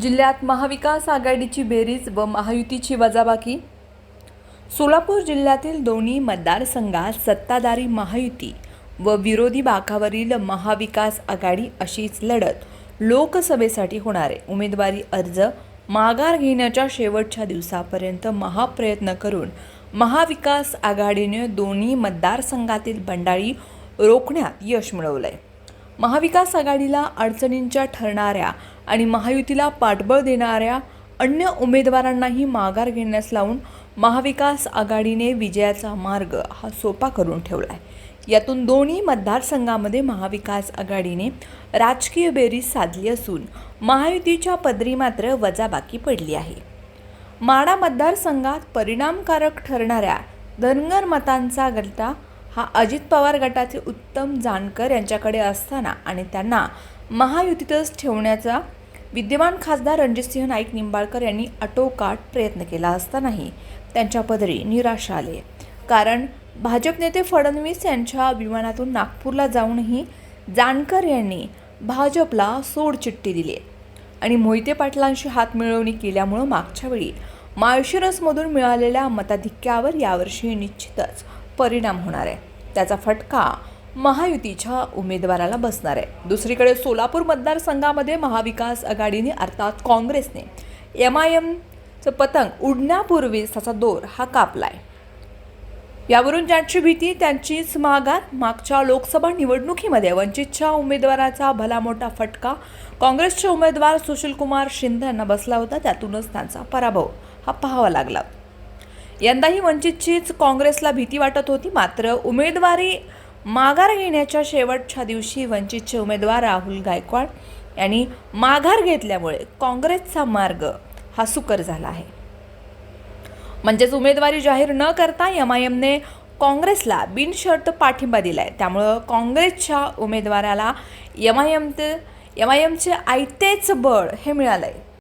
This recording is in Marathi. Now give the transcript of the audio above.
जिल्ह्यात महाविकास आघाडीची बेरीज व महायुतीची वजाबाकी. सोलापूर जिल्ह्यातील दोन्ही मतदारसंघात सत्ताधारी महायुती व विरोधी बाकावरील महाविकास आघाडी अशीच लढत लोकसभेसाठी होणारे उमेदवारी अर्ज माघार घेण्याच्या शेवटच्या दिवसापर्यंत महाप्रयत्न करून महाविकास आघाडीने दोन्ही मतदारसंघातील बंडाळी रोखण्यात यश मिळवलंय. महाविकास आघाडीला अडचणींच्या ठरणाऱ्या आणि महायुतीला पाठबळ देणाऱ्या अन्य उमेदवारांनाही माघार घेण्यास लावून महाविकास आघाडीने विजयाचा मार्ग हा सोपा करून ठेवला आहे यातून दोन्ही मतदारसंघामध्ये महाविकास आघाडीने राजकीय बेरीज साधली असून महायुतीच्या पदरी मात्र वजाबाकी पडली आहे. माडा मतदारसंघात परिणामकारक ठरणाऱ्या धनगर मतांचा गटा हा अजित पवार गटाचे उत्तम जानकर यांच्याकडे असताना आणि त्यांना महायुतीतच ठेवण्याचा विद्यमान खासदार रणजितसिंह नाईक निंबाळकर यांनी आटोकाट प्रयत्न केला असतानाही त्यांच्या पदरी निराशा आले. कारण भाजप नेते फडणवीस यांच्या विमानातून नागपूरला जाऊनही जानकर यांनी भाजपला सोडचिठ्ठी दिली. आणि मोहिते पाटलांशी हात मिळवणी केल्यामुळं मागच्या वेळी माळशिरसमधून मिळालेल्या मताधिक्यावर यावर्षी निश्चितच परिणाम होणार आहे. त्याचा फटका महायुतीच्या उमेदवाराला बसणार आहे. दुसरीकडे सोलापूर मतदारसंघामध्ये महाविकास आघाडीने अर्थात काँग्रेसने एम आय एमचं पतंग उडण्यापूर्वीच त्याचा दोर हा कापला आहे यावरून ज्यांची भीती त्यांचीच माघार. मागच्या लोकसभा निवडणुकीमध्ये वंचितच्या उमेदवाराचा भला मोठा फटका. काँग्रेसचे उमेदवार सुशीलकुमार शिंदे यांना बसला होता. त्यातूनच त्यांचा पराभव हा पाहावा लागला. यंदाही वंचितचीच काँग्रेसला भीती वाटत होती. मात्र उमेदवारी माघार घेण्याच्या शेवटच्या दिवशी वंचितचे उमेदवार राहुल गायकवाड यांनी माघार घेतल्यामुळे काँग्रेसचा मार्ग हा सुकर झाला आहे. म्हणजेच उमेदवारी जाहीर न करता एम आय एमने काँग्रेसला बिनशर्त पाठिंबा दिला आहे त्यामुळं काँग्रेसच्या उमेदवाराला M I M M I एमचे आयतेच बळ हे मिळालं आहे